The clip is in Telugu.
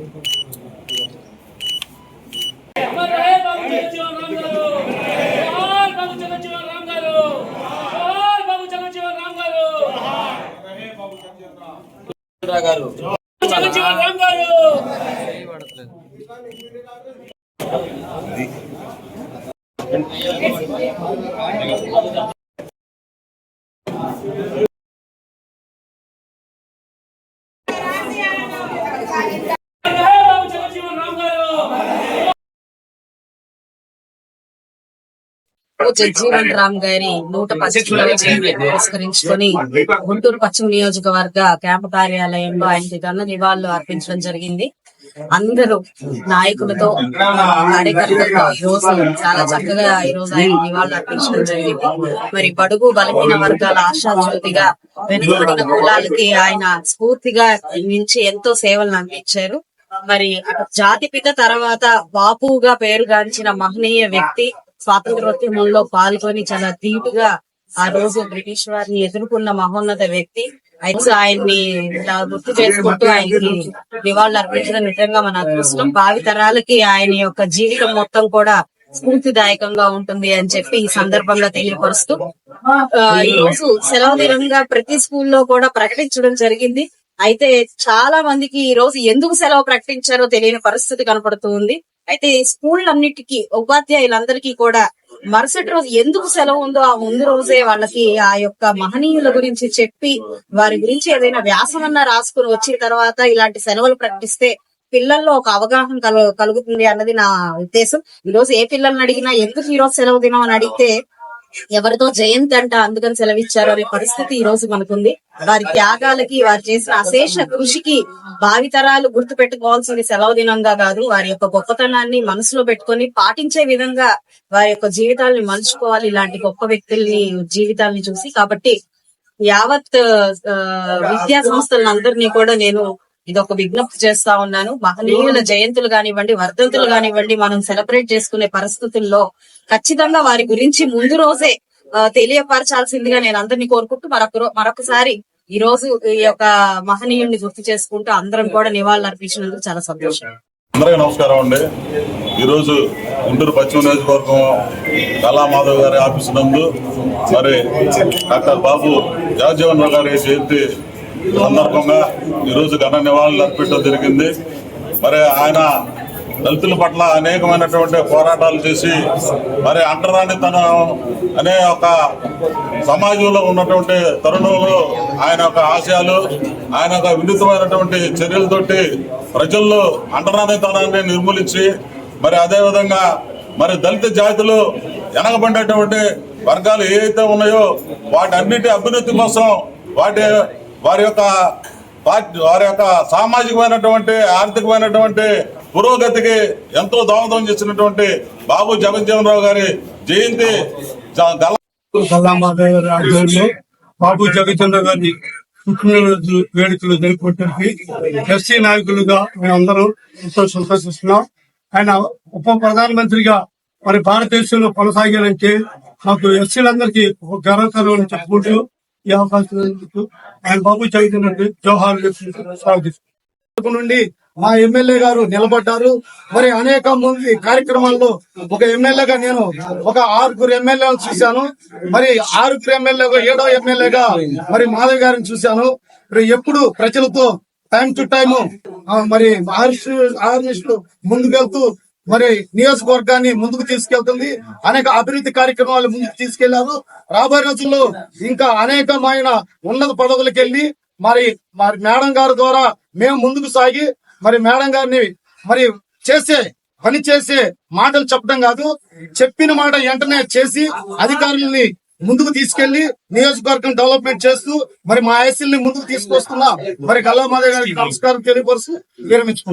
గారు జోహార్ బాబు జగజ్జీవన్ రామ్ గారు జోహార్ బాబు జగజ్జీవన్ రామ్ గారు గారు జగజ్జీవన్ రామ్ గారు రహే బాబు జగజ్జీవన్ రామ్ గారు జగ్జీవన్ రామ్ గారి నూట పురస్కరించుకొని గుంటూరు పశ్చిమ నియోజకవర్గ క్యాంపు కార్యాలయంలో ఆయనకి ఘన నివాళులు అర్పించడం జరిగింది. అందరూ నాయకులతో కార్యకర్తలతో ఈ రోజు చాలా చక్కగా ఈ రోజు ఆయన నివాళులు అర్పించడం జరిగింది. మరి బడుగు బలహీన వర్గాల ఆశాజ్యోతిగా వెనుకబడిన కులాలకి ఆయన స్ఫూర్తిగా నుంచి ఎంతో సేవలను అందించారు. మరి జాతిపిత తర్వాత బాపుగా పేరుగాంచిన మహనీయ వ్యక్తి స్వాతంత్రోద్యమంలో పాల్గొని చాలా ధీటుగా ఆ రోజు బ్రిటిష్ వారిని ఎదుర్కొన్న మహోన్నత వ్యక్తి. అయితే ఆయన్ని ఇలా గుర్తు చేసుకుంటూ ఆయనకి నివాళులు అర్పించడం నిజంగా మన అదృష్టం. భావి తరాలకి ఆయన యొక్క జీవితం మొత్తం కూడా స్ఫూర్తిదాయకంగా ఉంటుంది అని చెప్పి ఈ సందర్భంగా తెలియపరుస్తూ ఈ రోజు సెలవు దినంగా ప్రతి స్కూల్లో కూడా ప్రకటించడం జరిగింది. అయితే చాలా మందికి ఈ రోజు ఎందుకు సెలవు ప్రకటించారో తెలియని పరిస్థితి కనపడుతూ ఉంది. అయితే స్కూళ్ళన్నిటికీ ఉపాధ్యాయులందరికీ కూడా మరుసటి రోజు ఎందుకు సెలవు ఉందో ఆ ముందు రోజే వాళ్ళకి ఆ యొక్క మహనీయుల గురించి చెప్పి వారి గురించి ఏదైనా వ్యాసమన్నా రాసుకుని వచ్చిన తర్వాత ఇలాంటి సెలవులు ప్రకటిస్తే పిల్లల్లో ఒక అవగాహన కలు- కలుగుతుంది అన్నది నా ఉద్దేశం. ఈ రోజు ఏ పిల్లల్ని అడిగినా ఎందుకు ఈ రోజు సెలవు దినం అని అడిగితే ఎవరితో జయంతి అంట అందుకని సెలవిచ్చారు అనే పరిస్థితి ఈ రోజు మనకుంది. వారి త్యాగాలకి వారు చేసిన అశేష కృషికి భావితరాలు గుర్తు పెట్టుకోవాల్సింది సెలవు దినంగా కాదు వారి యొక్క గొప్పతనాన్ని మనసులో పెట్టుకొని పాటించే విధంగా వారి యొక్క జీవితాల్ని మలుచుకోవాలి. ఇలాంటి గొప్ప వ్యక్తుల్ని జీవితాల్ని చూసి. కాబట్టి యావత్ విద్యా సంస్థలందరినీ కూడా నేను ఇది ఒక విజ్ఞప్తి చేస్తా ఉన్నాను. మహనీయుల జయంతులు కానివ్వండి వర్ధంతులు కానివ్వండి మనం సెలబ్రేట్ చేసుకునే పరిస్థితుల్లో ఖచ్చితంగా వారి గురించి ముందు రోజే తెలియపరచాల్సిందిగా నేను అందరినీ కోరుకుంటూ మరొక మరొకసారి ఈ రోజు ఈ యొక్క మహనీయుడిని గుర్తు చేసుకుంటూ అందరం కూడా నివాళులు అర్పించినందుకు చాలా సంతోషం. అందరికీ నమస్కారం అండి. ఈరోజు గుంటూరు పశ్చిమ నియోజకవర్గం కళామాధవ్ గారి ఆఫీసు నందు మరి డాక్టర్ బాబు జగజ్జీవన్ రావు గారి జయంతి సందర్భంగా ఈరోజు ఘన నివాళులు అర్పించడం జరిగింది. మరి ఆయన దళితుల పట్ల అనేకమైనటువంటి పోరాటాలు చేసి మరి అంటరానితనం అనే ఒక సమాజంలో ఉన్నటువంటి తరుణంలో ఆయన యొక్క ఆశయాలు ఆయన యొక్క వినూతమైనటువంటి చర్యలతోటి ప్రజల్లో అంటరానితనాన్ని నిర్మూలించి మరి అదేవిధంగా మరి దళిత జాతులు వెనకబడినటువంటి వర్గాలు ఏవైతే ఉన్నాయో వాటి అన్నిటి అభ్యున్నతి కోసం వాటి వారి యొక్క పార్టీ వారి యొక్క సామాజికమైనటువంటి ఆర్థికమైనటువంటి పురోగతికి ఎంతో దోహదం చేసినటువంటి బాబు జగన్జీవన్ రావు గారి జయంతి బాబు జగచంద్ర గారి పుట్టినరోజు వేడుకలు జరుపుకోవడానికి ఎస్సీ నాయకులుగా మేమందరం ఎంతో సంతోషిస్తున్నాం. ఆయన ఉప ప్రధానమంత్రిగా మరి భారతదేశంలో కొనసాగాలంటే మాకు ఎస్సీలందరికీ గర్వకరం అని చెప్పుకుంటూ ఈ అవకాశం ఆయన బాబు చైతన్యండి జవహర్ స్వాగతిస్తున్నాం నుండి మా ఎమ్మెల్యే గారు నిలబడ్డారు. మరి అనేక మంది కార్యక్రమాల్లో ఒక ఎమ్మెల్యేగా నేను ఒక ఆరుగురు ఎమ్మెల్యేలను చూశాను. మరి ఆరుగురు ఎమ్మెల్యేగా ఏడో ఎమ్మెల్యేగా మరి మాధవ్ గారిని చూశాను. మరి ఎప్పుడు ప్రజలతో టైం టు టైం మరి ఆర్మిస్టు ముందుకెళ్తూ మరి నియోజకవర్గాన్ని ముందుకు తీసుకెళ్తుంది. అనేక అభివృద్ధి కార్యక్రమాలు ముందుకు తీసుకెళ్ళారు. రాబోయే రోజుల్లో ఇంకా అనేకమైన ఉన్నత పదవులకు వెళ్ళి మరి మరి మేడం గారి ద్వారా మేము ముందుకు సాగి మరి మేడం గారిని మరి చేసే పని చేసే మాటలు చెప్పడం కాదు. చెప్పిన మాట వెంటనే చేసి అధికారులని ముందుకు తీసుకెళ్ళి నియోజకవర్గం డెవలప్మెంట్ చేస్తూ మరి మా ఎస్ఎల్ని ముందుకు తీసుకొస్తున్నా మరి కళామాధవ్ గారికి నమస్కారం తెలియపరుస్తూ విరమించుకుంటున్నాం.